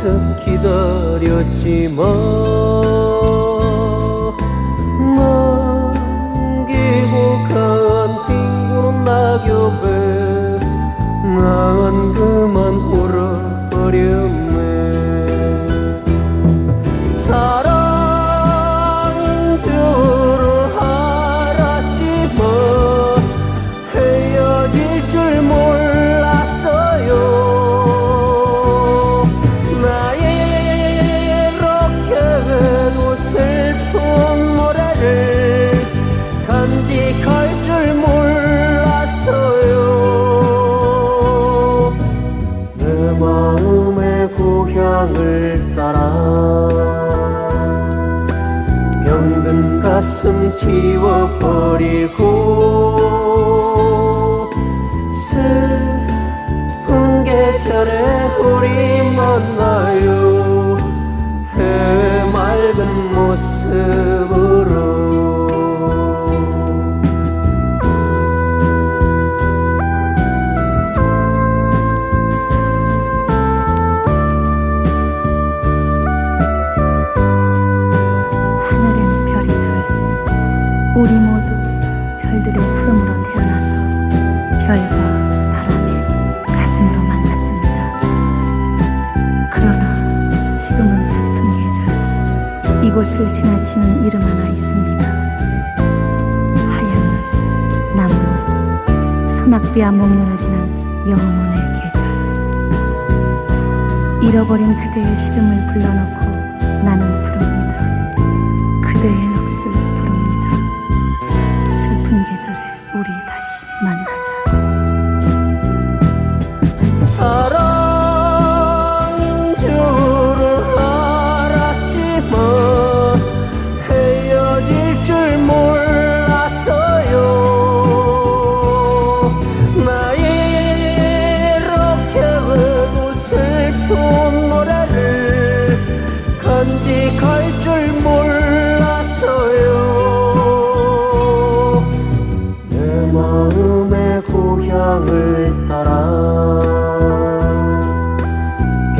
모습 기다렸지만 가슴 지워버리고 슬픈 계절에 우리 만나 우리 모두 별들의 푸름으로 태어나서 별과 바람의 가슴으로 만났습니다. 그러나 지금은 슬픈 계절 이곳을 지나치는 이름 하나 있습니다. 하얀 눈 나뭇잎 소낙비와 목련을 지난 영혼의 계절. 잃어버린 그대의 시름을 불러넣고 나는 부릅니다. 그대의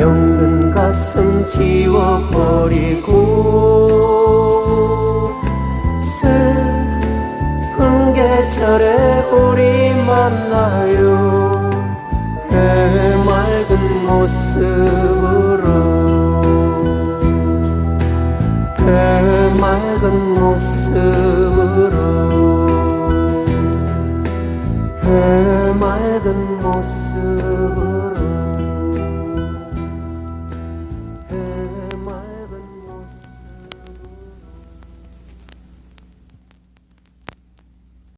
병든 가슴 지워버리고 슬픈 계절에 우리 만나요. 해맑은 모습으로. 해맑은 모습